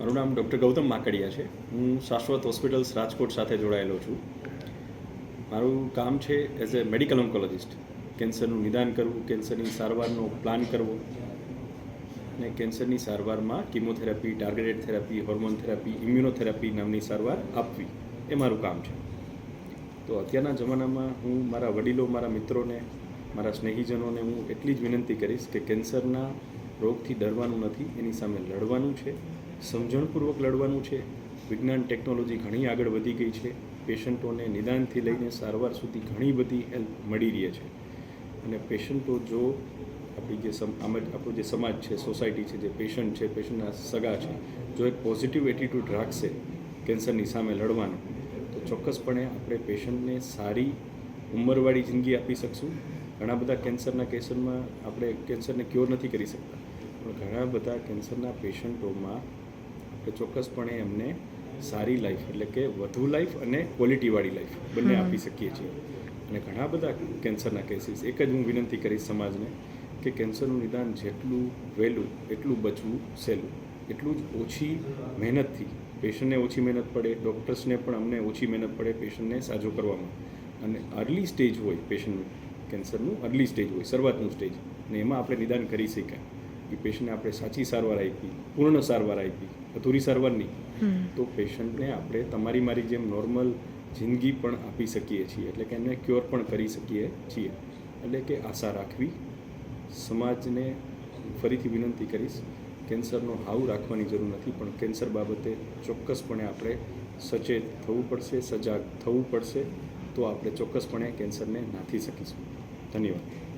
મારું નામ ડૉક્ટર ગૌતમ માકડિયા છે. હું શાશ્વત હોસ્પિટલ્સ રાજકોટ સાથે જોડાયેલો છું. મારું કામ છે એઝ એ મેડિકલ ઓન્કોલોજિસ્ટ કેન્સરનું નિદાન કરવું, કેન્સરની સારવારનો પ્લાન કરવો અને કેન્સરની સારવારમાં chemotherapy targeted therapy hormone therapy immunotherapy નામની સારવાર આપવી એ મારું કામ છે. તો અત્યારના જમાનામાં હું મારા વડીલો, મારા મિત્રોને મારા સ્નેહીજનોને હું એટલી જ વિનંતી કરીશ કે કેન્સરના રોગથી ડરવાનું નથી, એની સામે લડવાનું છે, સમજણપૂર્વક લડવાનું છે. વિજ્ઞાન ટેકનોલોજી ઘણી આગળ વધી ગઈ છે. પેશન્ટોને નિદાનથી લઈને સારવાર સુધી ઘણી બધી હેલ્પ મળી રહી છે. અને પેશન્ટો જો આપણી જે આપણો જે સમાજ છે, સોસાયટી છે, જે પેશન્ટ છે, પેશન્ટના સગા છે, જો એક પોઝિટિવ એટીટ્યૂડ રાખશે કેન્સરની સામે લડવાનું, તો ચોક્કસપણે આપણે પેશન્ટને સારી ઉંમરવાળી જિંદગી આપી શકશું. ઘણા બધા કેન્સરના કેસોમાં આપણે કેન્સરને ક્યોર નથી કરી શકતા. પણ ઘણા બધા કેન્સરના પેશન્ટોમાં આપણે ચોક્કસપણે એમને સારી લાઈફ એટલે કે વધુ લાઈફ અને ક્વોલિટીવાળી લાઈફ બંને આપી શકીએ છીએ. અને ઘણા બધા કેન્સરના કેસીસ એક જ હું વિનંતી કરીશ સમાજને કે કેન્સરનું નિદાન જેટલું વહેલું એટલું બચવું સહેલું. એટલું જ ઓછી મહેનતથી પેશન્ટને ઓછી મહેનત પડે ડૉક્ટર્સને પણ અમને ઓછી મહેનત પડે પેશન્ટને સાજો કરવામાં. અને અર્લી સ્ટેજ હોય પેશન્ટનું કેન્સરનું અર્લી સ્ટેજ હોય શરૂઆતનું સ્ટેજ. અને એમાં આપણે નિદાન કરી શકાય. એ પેશન્ટને આપણે સાચી સારવાર આપી પૂર્ણ સારવાર આપી અધૂરી સારવાર નહીં. તો પેશન્ટને આપણે તમારી મારી જેમ નોર્મલ જિંદગી પણ આપી શકીએ છીએ. એટલે કે એમને ક્યોર પણ કરી શકીએ છીએ. એટલે કે આશા રાખવી. સમાજને ફરીથી વિનંતી કરીશ કેન્સરનો હાવ રાખવાની જરૂર નથી પણ કેન્સર બાબતે ચોક્કસપણે આપણે સચેત થવું પડશે સજાગ થવું પડશે. તો આપણે ચોક્કસપણે કેન્સરને નાથી શકીશું. ધન્યવાદ.